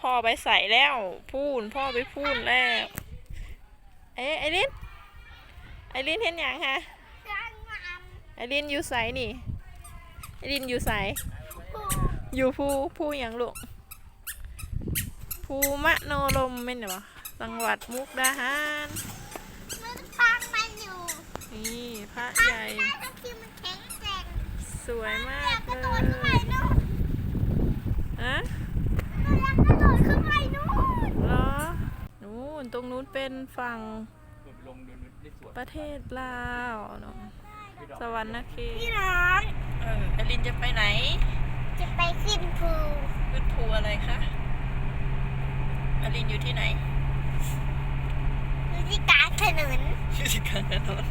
พ่อไปใส่แล้วพูนพ่อไปพูนแล้วเอ๊ะไอรินไอรินเห็นอย่างฮะไอรินอยู่ใสนี่ไอรินอยู่ใสอยู่ภูภูอย่างลูกภูมะโนลมเป็นเหรอจังหวัดมุกดาหารมันฟังมันอยู่นี่พระฟังใหญ่ได้ทุกทีมันแข็งแกร่งสวยมาอยาก ก กระ เล โดดขึ้นไป ย นู่น อะ อยากกระโดดขึ้นไปนู่น เหรอนู่นต รงนู้นเป็นฝั่งลงดูในสวนประเทศลาวเนาะสวรรค์เขพี่ตน้องเออไอรินจะไปไหน จะไปขึ้นภูขึ้นภูอะไรคะไอรินอยู่ที่ไหนอยู่ที่กลางถนนอยู่ที่กลางถนน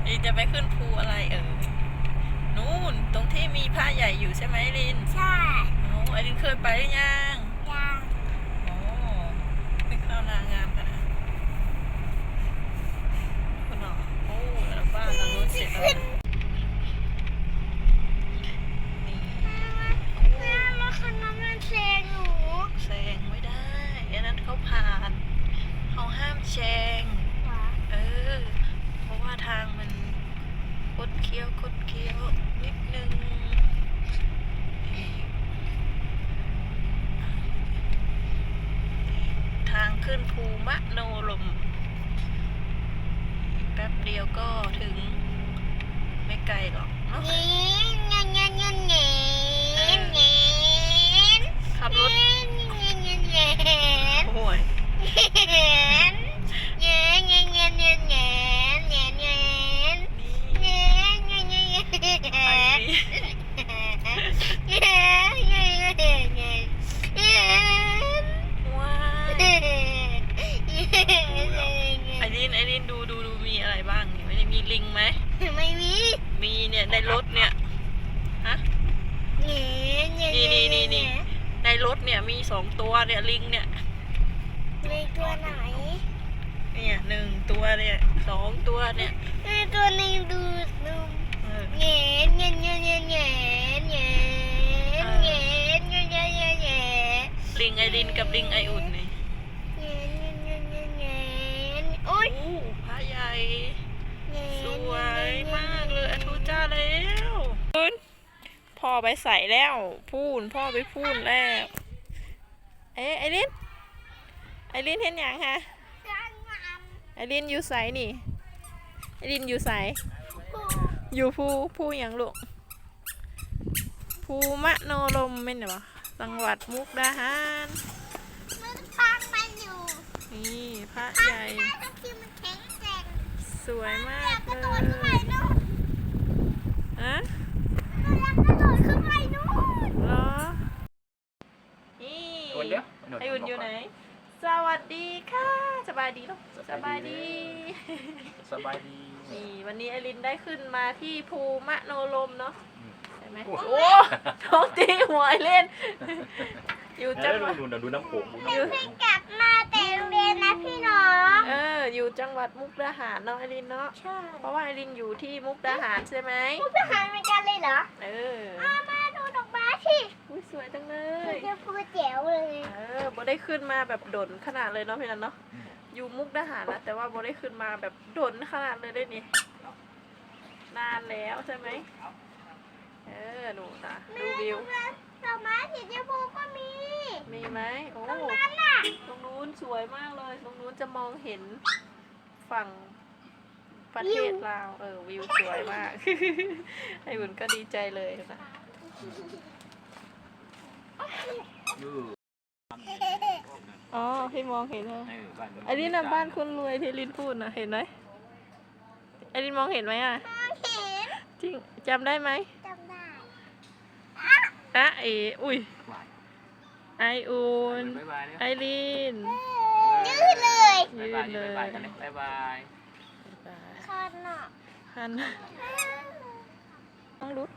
ไอรินจะไปขึ้นภูอะไรเออนู่นตรงที่มีผ้าใหญ่อยู่ใช่ไหมไอริน ใช่โอ้ไอรินเคยไปหรือยัง ไอรินไอรินดูดูดูมีอะไรบ้างเนี่ยไม่ได้มีลิงไหมไม่มีมีเนี่ยในรถเนี่ยฮะเงี้ยเงี้ยนี่นี่นี่นี่ในรถเนี่ยมีสองตัวเนี่ยลิงเนี่ยมีตัวไหน เนี่ยหนึ่งตัวเนี่ยสองตัวเนี่ยมีตัวหนึ่งดูดนมเออเงี้ยเงี้ยเงี้ยเงี้ยเงี้ยเงี้ยเงี้ยเงี้ยเงี้ยเงี้ยเงี้ยลิงไอรินกับลิงไออุ่นนี่ เงี้ยเงี้ยเงี้ยเงี้ยเงี้ยโอ๊ย โอ้พระให ญ่เงี้ยสวยมากเลยอทุจ้าแล้วคุณพ่อไปใส่แล้วพูนพ่อไปพูนแล้วเอ๊ะไอรินไอรินเห็นอย่างฮะกลางงามไอรินอยู่ใสนี่ไอรินอยู่ใสผู้อยู่ภูภูอย่างลูกภูมะโนลมเป็นเหรอจังหวัดมุกดาหารมันฟังมันอยู่นี่พระฟังใหญ่ วยมาอยากกเลระโดดขึ้นไปยนู่นอะอยากกระโดดขึ้นไปนู่นเหรอนี่คนเดียวไออุ่นอยู่ไหน สวัสดีค่ะ สบายดีลูกสบายดี สบายดี นี่วันนี้ไอรินได้ขึ้นมาที่ภูมะโนลมเนาะอืมใช่ไหมโอ้โอ้ท้องตีหัวไอเล่น อยู่จัแล้งวหวัดดูดูดูน้ำโขงดูน้ำเดี๋ยวโขเพิ่งงกลับมา แต่โรงเรียนนะพี่น้องเออ อยู่จังหวัดมุกดาหารเนาะไอรินเนาะ ใช่เพราะว่าไอรินอยู่ที่มุกดาหารใช่ไหม มุกทหารเหมือนกันเลยเหรอเอออามาดูดอกไม้สิอุ้ยสวยจังเลหนูยจะพูดแจ๋วเลยเออโบได้ขึ้นมาแบบดนขนาดเลยเนาะพี่นันเนาะ อยู่มุกดาหารนะแต่ว่าโบได้ขึ้นมาแบบดนขนาดเลยได้นี่นานแล้วใช่ไหม เออหนูตาดูวิว ดอกไม้สีชมพูก็มี มีไหมโอ้ตรงนั้นน่ะ ตรงนู้นสวยมากเลย ตรงนู้นจะมองเห็นฝั่งประเทศลาว เออวิวสวยมาก ไอ้บุญก็ดีใจเลยนะยืดอ๋อพี่มองเห็นเหรอเออบ้านอันนี้นะบ้านคนรวยที่ลินพูดนะเห็นไหมไอรินมองเห็นไหมอะ มองเห็น จริงจำได้ไหมจำได้ อะเออุ้ย ไออุ่นบ๊ายบายไอรินยืดเลยบ๊ายบายบ๊ายบายกันเลยบ๊ายบายคันอะคันต้องรุด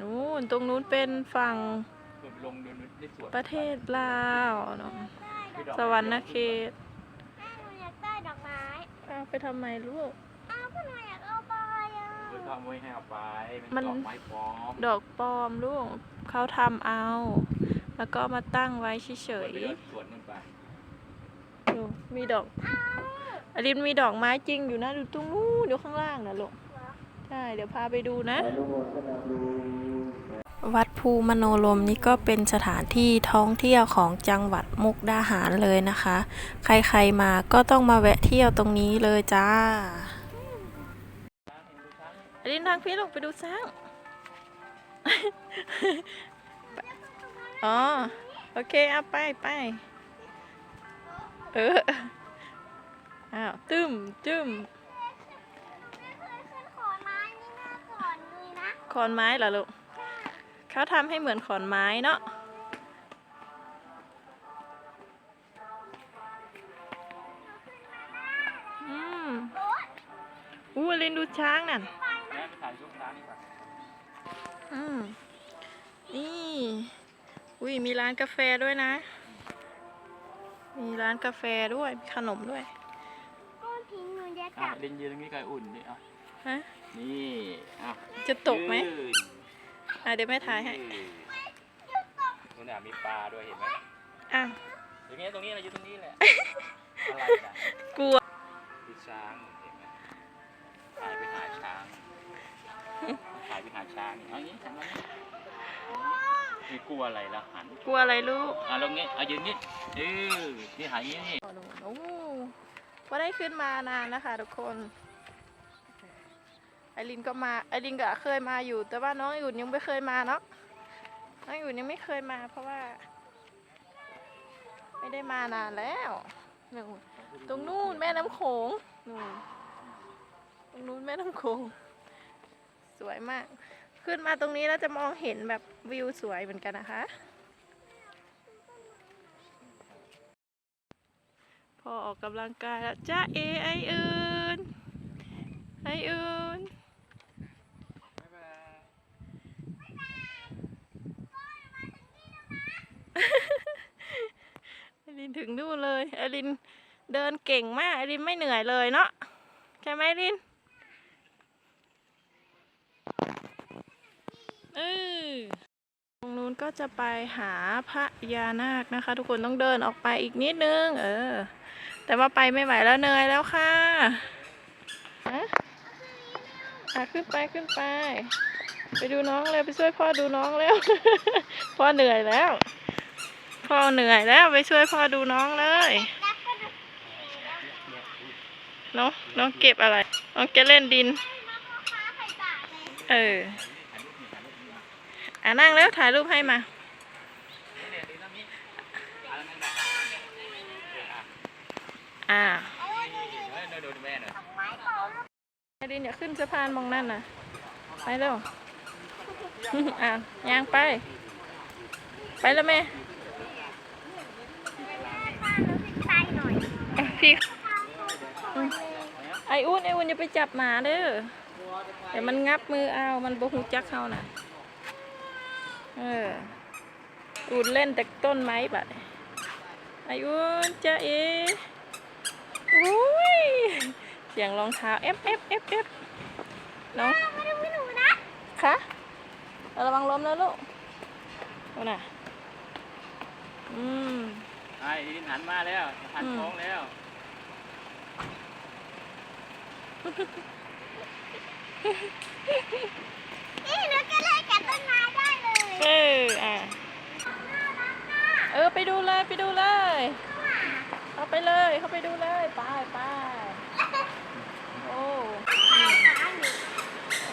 นู้นตรงนู้นเป็นฝั่งลงดูในสวนประเทศลาวเนาะสวรรค์เขตแม่หนูอยากได้ดอกไม้เอาไปทำไมลูก อ้าวก็หนูอยาก เอาไปอะเพื่อทำไว้ให้เอาไปมันดอกไม้ปลอมดอกปลอมลูกเขาทำเอามแล้วก็เอามาตั้งไว้เฉยไปเดินสวนนู่นไปๆดูมีดอกอลินมีดอกไม้จริงอยู่นะดูตรงนู้นเดี๋ยวข้างล่างนะลูกใช่เดี๋ยวพาไปดูนะ วัดภูมโนลมนี่ก็เป็นสถานที่ท่องเที่ยวของจังหวัดมุกดาหารเลยนะคะ ใครๆมาก็ต้องมาแวะเที่ยวตรงนี้เลยจ้า อลินทางพี่ลูกไปดูช้าง อ๋อ โอเคเอาไปไป เออ อ้าว ตึมตึมไม่เคยขึ้นขอนไม้นี่มาก่อนเลยนะขอนไม้เหรอลูก เขาทำให้เหมือนขอนไม้เนาะอืมอู้ลินดูช้างนั่น นี่ อุ้ยมีร้านกาแฟด้วยนะ มีร้านกาแฟด้วย มีขนมด้วยก้อนพิงหนูจะอะจับเดินยืนตรงนี้ไก่อุ่นดิอะฮะ นี่อะจะตกไหมยืนอะเดี๋ยวแม่ถ่ายให้ ยืนนู่นน่ะมีปลาด้วยเห็นไหมอะ ตรงนี้ตรงนี้เราอยู่ตรงนี้แหละอะไรน่ะกลัวดูช้างเห็นไหมถ่ายไปหาช้างถ่ายไปหาช้างนี่เอาอย่างนี้หันมานี่ ไม่กลัวอะไรละหันกลัวอะไรลูกอะลงนี้เอายืนนี่เออนี่หายอย่างนี้นี่โอ้ว่าได้ขึ้นมานานนะคะทุกคน ไอรินก็มา ไอรินก็เคยมาอยู่ แต่ว่าน้องอุ่นยังไม่เคยมาเนาะ น้องอุ่นยังไม่เคยมา เพราะว่า ไม่ได้มานานแล้วนู่นตรงนู้นแม่น้ำโขงนู่นตรงนู้นแม่น้ำโขงสวยมาก ขึ้นมาตรงนี้แล้วจะมองเห็นแบบวิวสวยเหมือนกันนะคะ พอออกกำลังกายแล้วจ้าเอไอเอินไอเอินไอรินถึงนู่นเลยไอรินเดินเก่งมากไอรินไม่เหนื่อยเลยเนาะใช่ไหมไอรินเออตรงนู้นก็ จะไปหาพระยานาคนะคะ ทุกคนต้องเดินออกไปอีกนิดนึง เออ แต่ว่าไปไม่ไหวแล้วเหนื่อยแล้วค่ะฮะอะขึ้นไปขึ้นไป ไปดูน้องเร็วไปช่วยพ่อดูน้องเร็วพ่อเหนื่อยแล้ว พ่อเหนื่อยแล้วไปช่วยพ่อดูน้องเลยน้องน้องเก็บอะไร น้องจะเล่นดิน เออ อะนั่งแล้วถ่ายรูปให้มา อ่าไอ้ดินอย่าขึ้นสะพานมองนั่นนะไปเร็ว อะยางไป ไปแล้วแม่พี่ทางโค้งไออุ่นไออุ่นอย่าไปจับหมาเด้อเดี๋ยวมันงับมือเอา มันบ่หูจักเขาน่ะ เอออุ่นเล่นแต่ต้นไม้บัดไออุ่นจะเอโอ้ยเสียงรองเท้าเอฟเอฟเอฟเอฟน้องมาดูหนูนะคะระวังล้มนะลูกเอาน่ะอืมไอ้ดินหันมาแล้วหันอืมโค้งแล้ว นี่หนูก็เล่นกับต้นไม้ได้เลย เออ อะ เออ ไป ดูเลยไปดูเลยเอาไปเลยเขาไปดูเลยไปไปโอ้อืม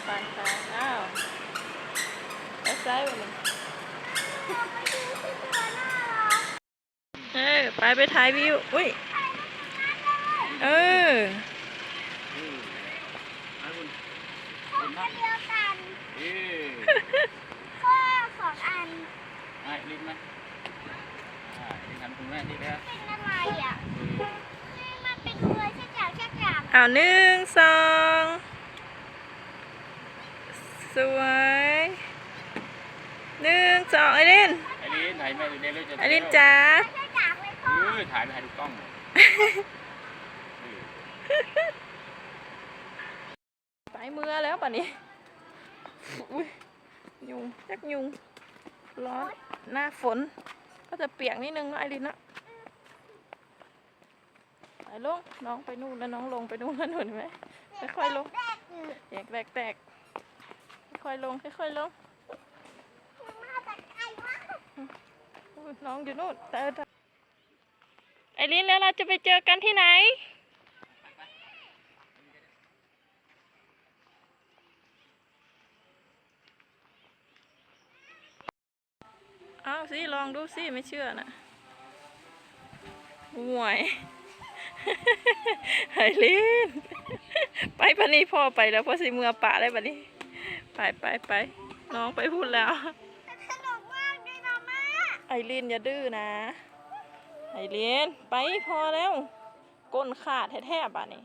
ไปไปอ้าวแล้วซ้ายไปเลยเออไปไปถ่ายวิวอุ้ยเอออืมเอาคุณผมก็เดียวกันเออข้อสองอันไอ้ลิ้นไหม อ่าลิ้นหันคุณแม่นี่แล้วเป็นอะไรอะมันเป็นเรือชักจากชักจากเอาหนึ่งสองสวยหนึ่งสองไอรินไอ้ลิ้นถ่ายแม่ดูเร็วๆจะไอรินจ๋าชักจากเลยเอพ่ออถ่ายไปถ่ายดูกล้องเลยเออไปมือแล้วป่ะนี้อุ้ยยุงจักยุงร้อนหน้าฝน ก็จะเปียกนิดนึงนะไอรินนะไปลงน้องไปนู่นแล้วน้องลงไปนู่นแล้วหนุนไหมค่อยๆลงแยกแตกแตกค่อยๆลงค่อยๆลงน้องอยู่นู่นแต่ไอรินแล้วเราจะไปเจอกันที่ไหน เอาสิลองดูสิไม่เชื่อนะห่วยไอรินไปปะนี่พ่อไปแล้วพ่อสิเมือป่าได้ปะนี่ไปไปไปน้องไปพูดแล้วสนุกมากเลยนะแม่ไอรินอย่าดื้อนะไอรินไปพอแล้ว ก้นขาดแท้ๆบ้านี่